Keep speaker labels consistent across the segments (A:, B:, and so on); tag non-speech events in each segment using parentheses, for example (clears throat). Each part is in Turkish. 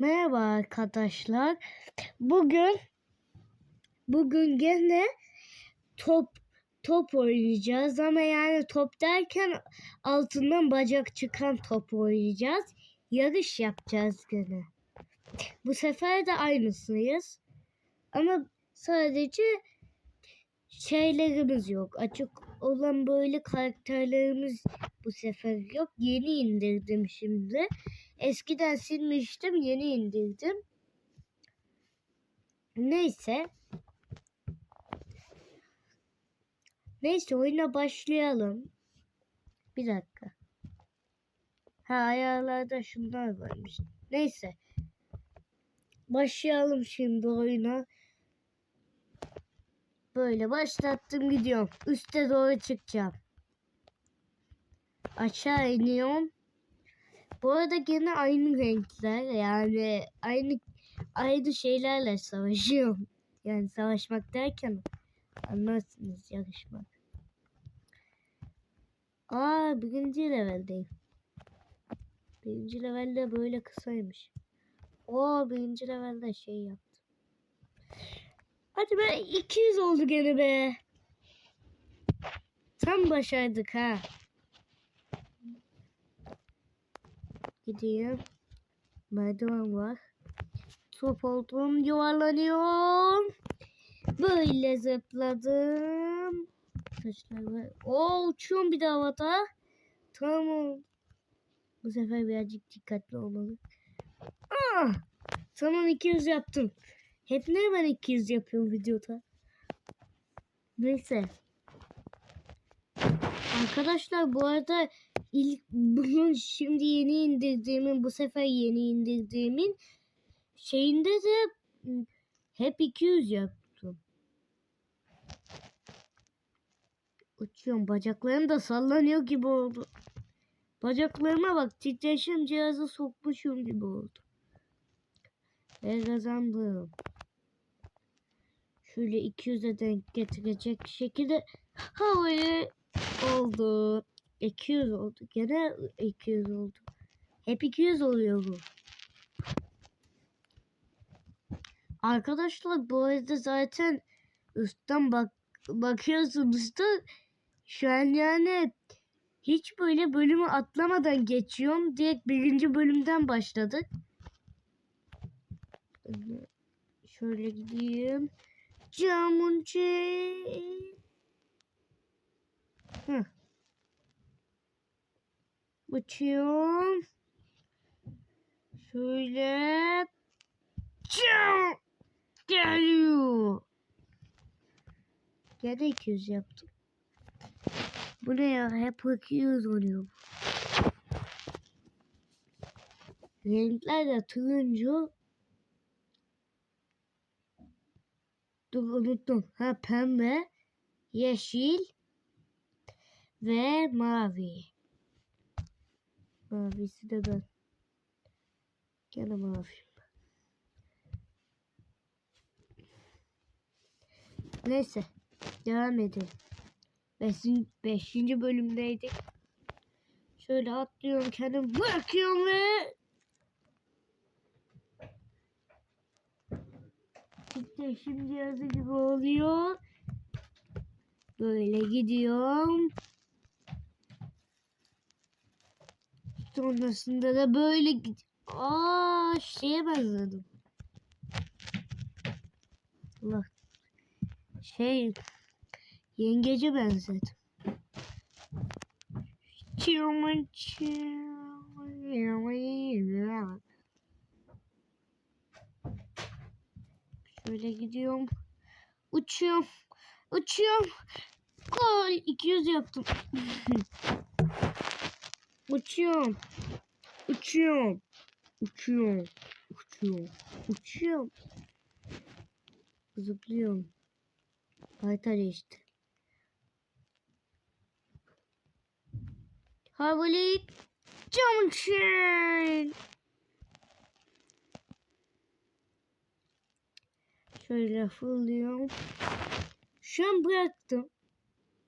A: Merhaba arkadaşlar. Bugün bugün gene top top oynayacağız ama yani top derken altından bacak çıkan top oynayacağız. Yarış yapacağız gene. Bu sefer de aynısıyız. Ama sadece şeylerimiz yok. Açık olan böyle karakterlerimiz bu sefer yok. Yeni indirdim şimdi. Eskiden silmiştim, yeni indirdim. Neyse. Neyse oyuna başlayalım. Bir dakika. Ha ayarlarda şunlar varmış. Neyse. Başlayalım şimdi oyuna. Böyle başlattım gidiyorum. Üste doğru çıkacağım. Aşağı iniyorum. Bu arada gene aynı renkler yani aynı aynı şeylerle savaşıyorum. Yani savaşmak derken anlarsınız yarışmak. Aa birinci leveldeyim. Birinci levelde böyle kısaymış. Oo birinci levelde şey yaptım. Hadi be 200 oldu gene be. Tam başardık ha. Gideyim. Merdiven var. Top oldum yuvarlanıyorum. Böyle zıpladım. Taşlar var. Oo uçuyorum bir de havada. Tamam. Bu sefer birazcık dikkatli olmalı. Ah! Tamam 200 yaptım. Hep ne ben 200 yapıyorum videoda. Neyse. Arkadaşlar bu arada ilk bunun şimdi yeni indirdiğimin bu sefer yeni indirdiğimin şeyinde de hep 200 yaptım. Uçuyorum. Bacaklarım da sallanıyor gibi oldu. Bacaklarıma bak titreşim cihazı sokmuşum gibi oldu. Ve kazandım. Şöyle 200'e denk getirecek şekilde havayı oldu. 200 oldu. Gene 200 oldu. Hep 200 oluyor bu. Arkadaşlar bu arada zaten üstten bak bakıyorsunuz da şu an yani hiç böyle bölümü atlamadan geçiyorum. Direkt birinci bölümden başladık. Şöyle gideyim. Camunci. Heh. Uçuyorum. Şöyle. Geliyor. Gene 200 yaptım. Bu ne ya? Hep 200 oluyor. Renkler de turuncu. Dur unuttum. Ha pembe, yeşil ve mavi. Mavisi de ben. Gene mavi. Neyse. Devam edelim. Beşinci, beşinci bölümdeydik. Şöyle atlıyorum kendimi bırakıyorum ve titreşim cihazı gibi oluyor. Böyle gidiyorum. Sonrasında da böyle gid Aa şeye benzedim. Allah. Şey yengece benzedim. Çiğmen Şöyle gidiyorum. Uçuyorum. Uçuyorum. Gol. 200 yaptım. (laughs) Uçuyorum. Uçuyorum. Uçuyorum. Uçuyorum. Uçuyorum. Zıplıyorum. Harita değişti. Havalık. Junction. Şöyle fırlıyorum. Şu an bıraktım.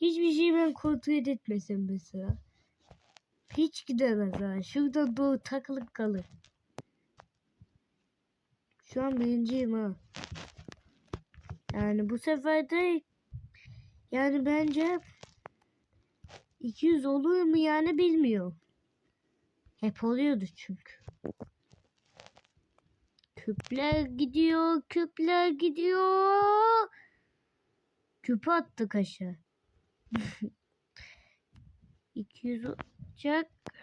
A: Hiçbir şey ben kontrol etmesem mesela. Hiç gidemez ha. Şurada doğru takılıp kalır. Şu an birinciyim ha. Yani bu sefer de yani bence 200 olur mu yani bilmiyorum. Hep oluyordu çünkü. Küpler gidiyor, küpler gidiyor. Küpü attık aşağı. (laughs) 200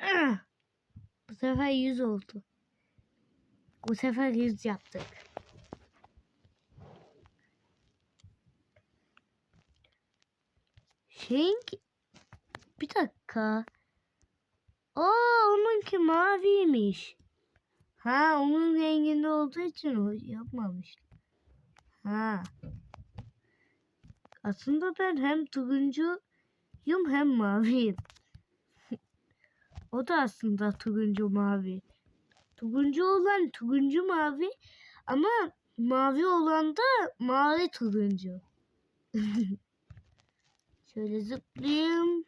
A: Ah! (clears throat) Bu sefer 100 oldu. Bu sefer 100 yaptık. Şeyin bir dakika. Aa onunki maviymiş. Ha onun renginde olduğu için o yapmamış. Ha. Aslında ben hem turuncuyum hem maviyim. O da aslında turuncu mavi. Turuncu olan turuncu mavi ama mavi olan da mavi turuncu. (laughs) Şöyle zıplayayım.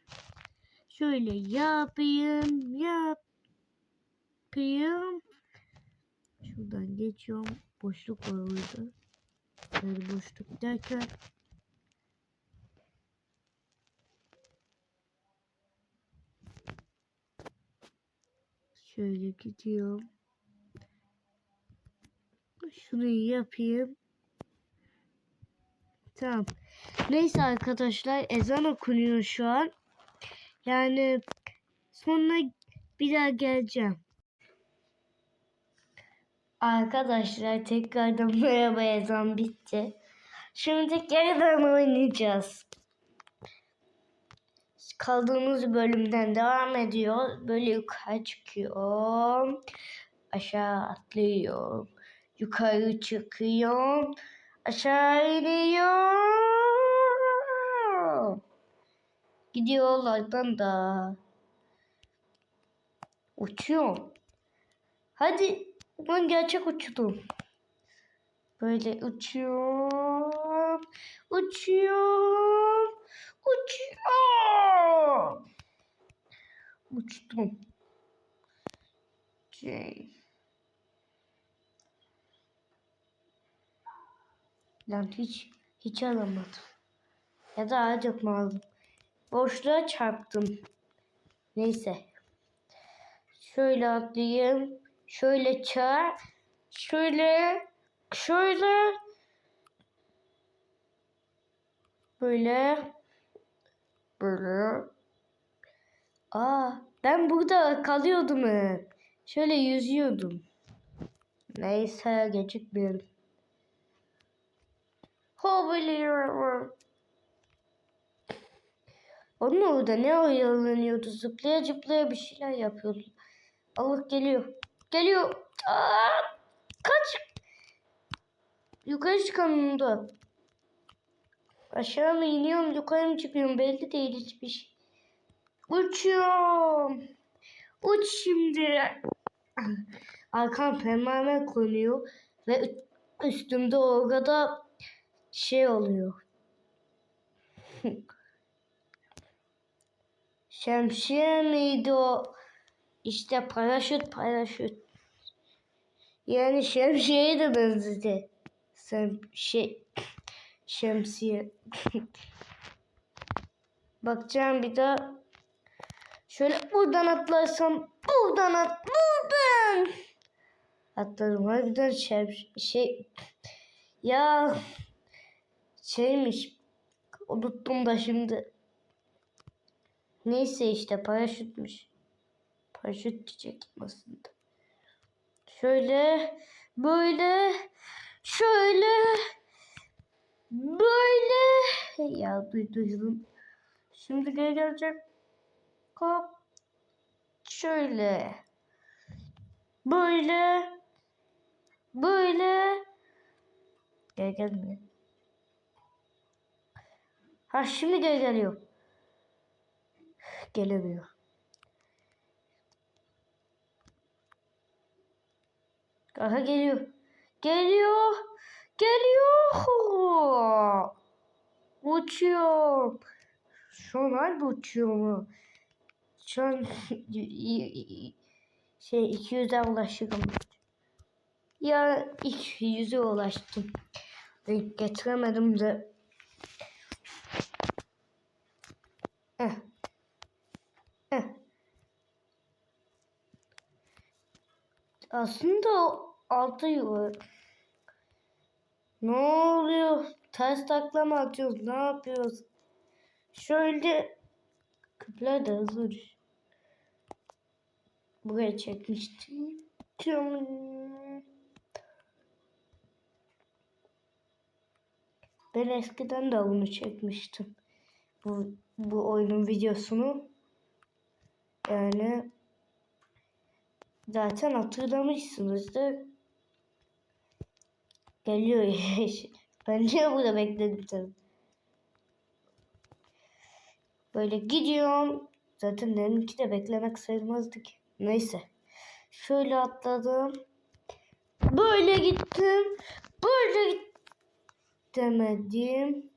A: Şöyle yapayım. Yapayım. Şuradan geçiyorum. Boşluk var orada. Yani boşluk derken şöyle gidiyorum. Şunu yapayım. Tamam. Neyse arkadaşlar ezan okunuyor şu an. Yani sonra bir daha geleceğim. Arkadaşlar tekrardan (laughs) merhaba ezan bitti. Şimdi tekrardan oynayacağız. Kaldığımız bölümden devam ediyor. Böyle yukarı çıkıyorum. Aşağı atlıyorum. Yukarı çıkıyorum. Aşağı iniyorum. Gidiyorlardan da. Uçuyorum. Hadi. Ben gerçek uçtum. Böyle uçuyorum. Uçuyorum. Uçuyorum. Uçtum. Şey. Lan hiç hiç alamadım. Ya da acık mı aldım? Boşluğa çarptım. Neyse. Şöyle atlayayım. Şöyle çağır. Şöyle. Şöyle. Böyle. Böyle. Aa, ben burada kalıyordum hep. Şöyle yüzüyordum. Neyse gecikmeyelim. Onun orada ne oyalanıyordu? Zıplaya zıplaya bir şeyler yapıyordu. Allah geliyor. Geliyor. Aa, kaç. Yukarı çıkalım da. Aşağı mı iniyorum yukarı mı çıkıyorum belli değil hiçbir şey. Uçuyorum. Uç şimdi. Arkam pervane konuyor ve üstümde orada şey oluyor. (laughs) Şemsiye miydi o? İşte paraşüt paraşüt. Yani şemsiyeye de benzedi. Sen şey şemsiye. Bakacağım bir daha. Şöyle buradan atlarsam buradan at buradan. Atladım harbiden şey, şey ya şeymiş unuttum da şimdi. Neyse işte paraşütmüş. Paraşüt diyecektim aslında. Şöyle böyle şöyle böyle ya duydum. Şimdi geri gelecek. Hop. Şöyle. Böyle. Böyle. Gel gelmiyor. Ha şimdi gel geliyor. Gelemiyor. Aha geliyor. Geliyor. Geliyor. Uçuyor. Şu an harbi uçuyor mu? Şu an (laughs) şey 200'e ulaşıyorum. Ya ilk yüze ulaştım. Denk getiremedim de. Heh. Heh. Aslında o altı yuva. Ne oluyor? Ters takla mı atıyoruz? Ne yapıyoruz? Şöyle küpler de düş. Buraya çekmiştim. Ben eskiden de bunu çekmiştim. Bu, bu oyunun videosunu. Yani zaten hatırlamışsınızdır. Geliyor. (laughs) Ben niye burada bekledim? Böyle gidiyorum. Zaten benimki de beklemek sayılmazdı ki. Neyse. Şöyle atladım. Böyle gittim. Böyle gittim. Demedim.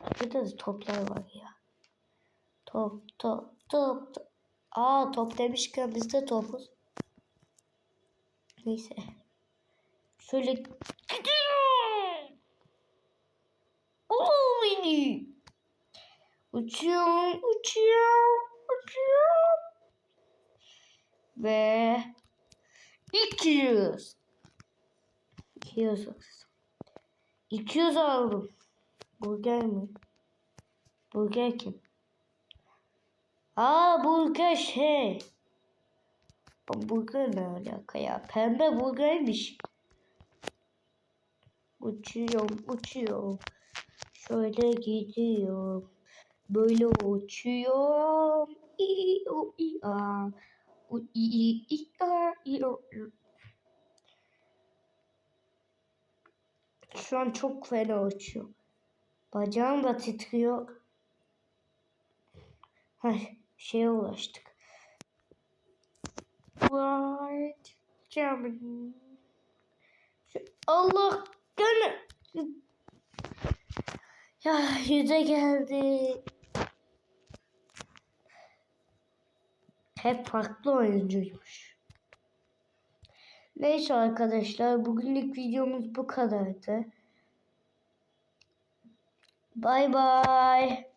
A: Burada da toplar var ya. Top, top, top. top. Aa top demişken biz de topuz. Neyse. Şöyle gidiyorum. Oo beni. Uçuyorum, uçuyorum, uçuyorum. Ve 200. 200 haksız. 200 aldım. Burger mi? Burger kim? Aa burger şey. Bu Burger ne alaka ya? Pembe burgermiş. Uçuyorum, uçuyorum. Şöyle gidiyorum. Böyle uçuyorum. İ o i a. U i i i a i o. i. Şu an çok fena uçuyor. Bacağım da titriyor. Hay şeye ulaştık. Right. Allah gene. Ya yüze geldi. Hep farklı oyuncuymuş. Neyse arkadaşlar bugünlük videomuz bu kadardı. Bye bye.